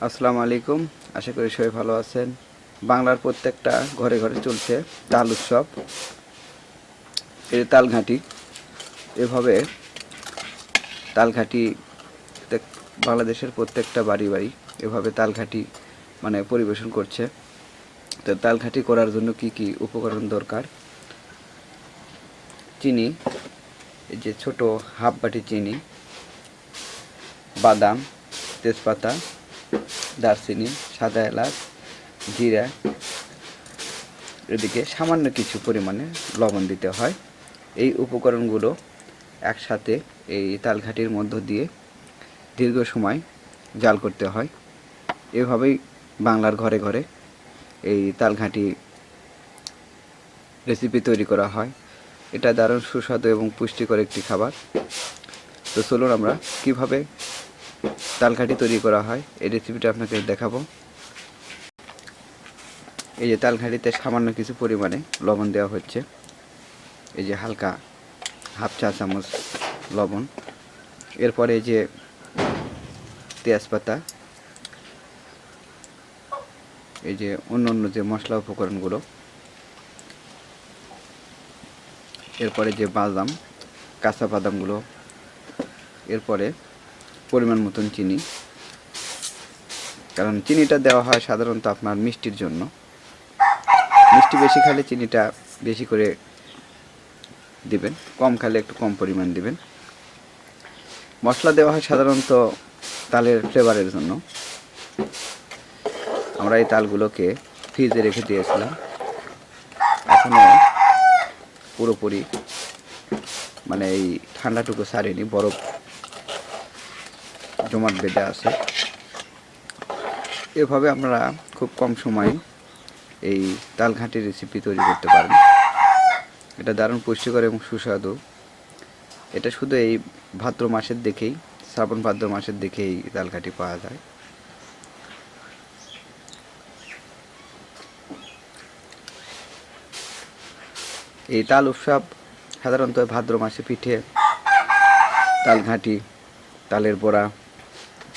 আসসালামু আলাইকুম। আশা করি সবাই ভালো আছেন। বাংলার প্রত্যেকটা ঘরে ঘরে চলছে তাল উৎসব। এই যে তালঘাটি, এভাবে তালঘাটি প্রত্যেক- বাংলাদেশের প্রত্যেকটা বাড়ি বাড়ি এভাবে তালঘাটি মানে পরিবেশন করছে। তো তালঘাটি করার জন্য কি কি উপকরণ দরকার? চিনি, এই যে ছোট হাফ বাটি চিনি, বাদাম, তেজপাতা দারচিনি, সাদা এলাচ, জিরা, এদিকে সামান্য কিছু পরিমাণে লবণ দিতে হয়। এই উপকরণগুলো একসাথে এই তালঘাটির মধ্য দিয়ে দীর্ঘ সময় জাল করতে হয়। এভাবেই বাংলার ঘরে ঘরে এই তালঘাটি রেসিপি তৈরি করা হয়। এটা দারুণ সুস্বাদু এবং পুষ্টিকর একটি খাবার। তো চলুন আমরা কীভাবে তালঘাটি তৈরি করা হয়। এই রেসিপিটা আপনাকে দেখাবো। এই যে তালঘাটিতে সামান্য কিছু পরিমাণে লবণ দেওয়া হচ্ছে। এই যে হালকা হাফ চা চামচ লবণ। এরপরে এই যে তেজপাতা। এই যে অন্য অন্য যে মশলা উপকরণগুলো। এরপরে যে বাদাম, কাঁচা বাদামগুলো। এরপরে পরিমাণ মতন চিনি। কারণ চিনিটা দেওয়া হয় সাধারণত আপনার মিষ্টির জন্য। মিষ্টি বেশি খালে চিনিটা বেশি করে দিবেন, কম খালে একটু কম পরিমাণ দিবেন। মশলা দেওয়া হয় সাধারণত তালের ফ্লেভারের জন্য। আমরা এই তালগুলোকে ফ্রিজে রেখে দিয়েছিলাম। এখনও পুরোপুরি মানে এই ঠান্ডাটুকু সারেনি, বরফ জমাট বেঁধে আছে। এভাবে আপনারা খুব কম সময়ে এই তালঘাটি রেসিপি তৈরি করতে পারেন। এটা দারুণ পুষ্টিকর এবং সুস্বাদু। এটা শুধু এই ভাদ্র মাসের দেখেই, শ্রাবণ ভাদ্র মাসের দেখেই তালঘাটি পাওয়া যায়। এই তাল উৎসব সাধারণত ভাদ্র মাসে পিঠে, তালঘাটি, তালের বড়া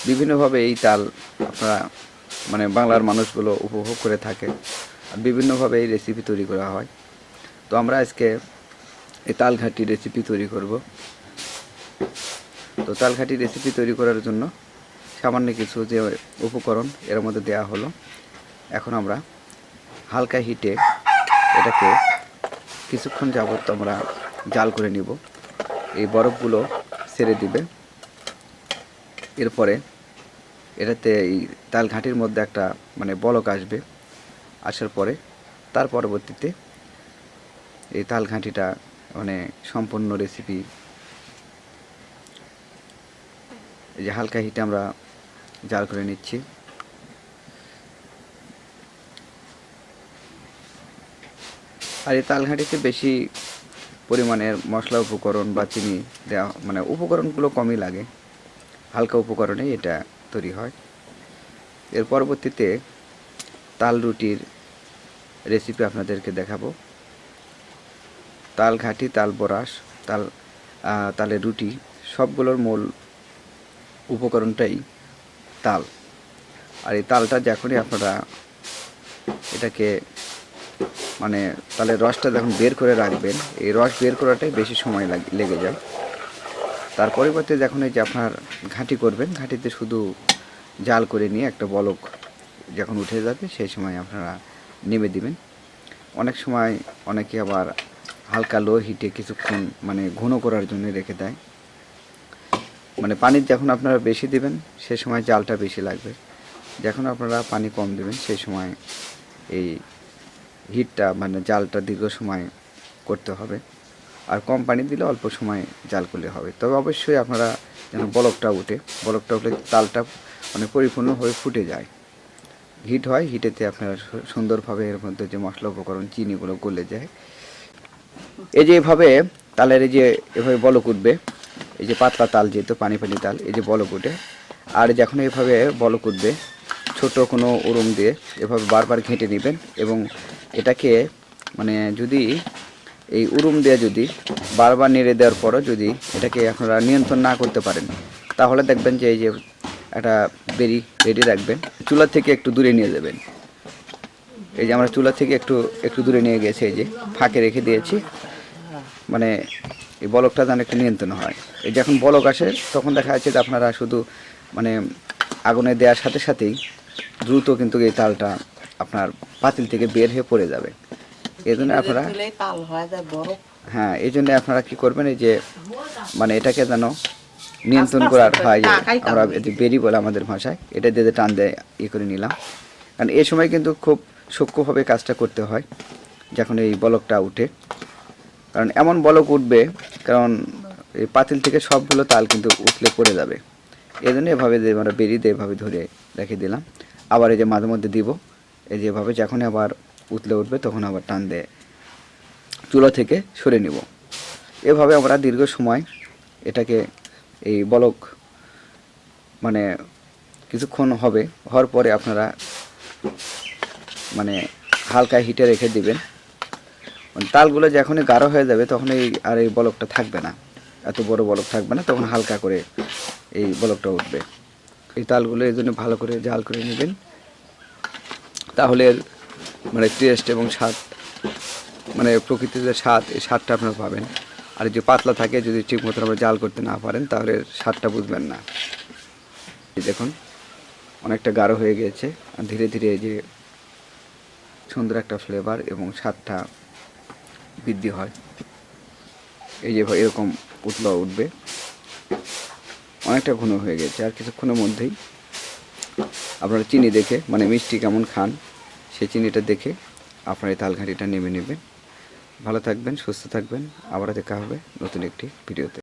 বিভিন্নভাবে এই তাল আপনারা মানে বাংলার মানুষগুলো উপভোগ করে থাকে আর বিভিন্নভাবে এই রেসিপি তৈরি করা হয়। তো আমরা আজকে এই তালঘাটি রেসিপি তৈরি করব। তো তালঘাটি রেসিপি তৈরি করার জন্য সামান্য কিছু যে উপকরণ এর মধ্যে দেওয়া হলো, এখন আমরা হালকা হিটে এটাকে কিছুক্ষণ যাবত আমরা জাল করে নিব। এই বরফগুলো ছেড়ে দিবে। এরপরে এটাতে এই তাল ঘাঁটির মধ্যে একটা মানে বলক আসবে, আসার পরে তার পরবর্তীতে এই তাল ঘাঁটিটা মানে সম্পূর্ণ রেসিপি এই যে হালকা হিটে আমরা জাল করে নিচ্ছি। আর এই তালঘাটিতে বেশি পরিমাণের মশলা, উপকরণ বা চিনি দেওয়া মানে উপকরণগুলো কমই লাগে। হালকা উপকরণে এটা তৈরি হয়। এর পরবর্তীতে তাল রুটির রেসিপি আপনাদেরকে দেখাবো। তাল ঘাটি, তাল বরাস, তাল তালের রুটি, সবগুলোর মূল উপকরণটাই তাল। আর এই তালটা যখনই আপনারা এটাকে মানে তালের রসটা যখন বের করে রাখবেন, এই রস বের করাটাই বেশি সময় লাগে, লেগে যায়। তার পরিবর্তে যখন এই যে আপনার ঘাঁটি করবেন, ঘাঁটিতে শুধু জাল করে নিয়ে একটা বলক যখন উঠে যাবে, সেই সময় আপনারা নেমে দিবেন। অনেক সময় অনেকে আবার হালকা লো হিটে কিছুক্ষণ মানে ঘন করার জন্য রেখে দেয়। মানে পানি যখন আপনারা বেশি দিবেন, সে সময় জালটা বেশি লাগবে। যখন আপনারা পানি কম দেবেন সেই সময় এই হিটটা মানে জালটা দীর্ঘ সময় করতে হবে। আর কম পানি দিলে অল্প সময় জাল করলে হবে। তবে অবশ্যই আপনারা যেন বলকটা উঠে, বলকটা উঠলে তালটা মানে পরিপূর্ণ হয়ে ফুটে যায়। হিট হয়, হিটেতে আপনারা সুন্দরভাবে এর মধ্যে যে মশলা উপকরণ, চিনিগুলো গলে যায়। এই যে এভাবে তালের এই যে এভাবে বলক উঠবে, এই যে পাতলা তাল যেহেতু পানি পানি তাল, এই যে বলক উঠে, আর যখন এভাবে বলক উঠবে, ছোট কোনো উরুম দিয়ে এভাবে বারবার ঘেঁটে নেবেন এবং এটাকে মানে যদি এই উরুম দিয়ে যদি বারবার নেড়ে দেওয়ার পরও যদি এটাকে আপনারা নিয়ন্ত্রণ না করতে পারেন, তাহলে দেখবেন যে এই যে একটা বেরি রেডি রাখবেন, চুলা থেকে একটু দূরে নিয়ে যাবেন। এই যে আমরা চুলা থেকে একটু একটু দূরে নিয়ে গেছি, এই যে ফাঁকে রেখে দিয়েছি। মানে এই বলকটা যেন একটু নিয়ন্ত্রণ হয়। এই যখন বলক আসে, তখন দেখা যাচ্ছে যে আপনারা শুধু মানে আগুনে দেওয়ার সাথে সাথেই দ্রুত কিন্তু এই তালটা আপনার পাতিল থেকে বের হয়ে পড়ে যাবে। এই জন্য আপনারা হয়ে এই জন্য আপনারা কি করবেন এই যে মানে এটাকে যেন নিয়ন্ত্রণ করার হয় যে আমরা বেরি বলে আমাদের ভাষায় এটা দিয়ে টান দিয়ে ই করে নিলাম। কারণ এই সময় কিন্তু খুব সূক্ষ্মভাবে কাজটা করতে হয় যখন এই বলকটা উঠে। কারণ এমন বলক উঠবে কারণ এই পাতিল থেকে সবগুলো তাল কিন্তু উঠলে পড়ে যাবে। এই জন্য এভাবে যে আমরা বেরিয়ে দিয়ে এভাবে ধরে রেখে দিলাম। আবার এই যে মাঝে মধ্যে দিব এই যেভাবে যখন আবার উতলে উঠবে, তখন আবার টান দিয়ে চুলা থেকে সরে নিব। এভাবে আমরা দীর্ঘ সময় এটাকে এই বলক মানে কিছুক্ষণ হবে, হওয়ার পরে আপনারা মানে হালকা হিটে রেখে দিবেন। মানে তালগুলো যখনই গাঢ় হয়ে যাবে, তখন এই আর এই বলকটা থাকবে না। এত বড় বলক থাকবে না, তখন হালকা করে এই বলকটা উঠবে। এই তালগুলো এই জন্য ভালো করে জাল করে নেবেন। তাহলে মানে টেস্ট এবং স্বাদ মানে প্রকৃতির যে স্বাদ, এই স্বাদটা আপনারা পাবেন। আর যে পাতলা থাকে, যদি ঠিক মতো আমরা জাল করতে না পারেন, তাহলে স্বাদটা বুঝবেন না। দেখুন, অনেকটা গাঢ় হয়ে গিয়েছে, আর ধীরে ধীরে যে সুন্দর একটা ফ্লেভার এবং স্বাদটা বৃদ্ধি হয়। এই যে এরকম উতলা উঠবে। অনেকটা ঘন হয়ে গেছে, আর কিছুক্ষণের মধ্যেই আপনারা চিনি দেখে মানে মিষ্টি কেমন খান সেই চিনিটা দেখে আপনার এই তালঘাঁটিটা নেমে নেবেন। ভালো থাকবেন, সুস্থ থাকবেন। আবার দেখা হবে নতুন একটি ভিডিওতে।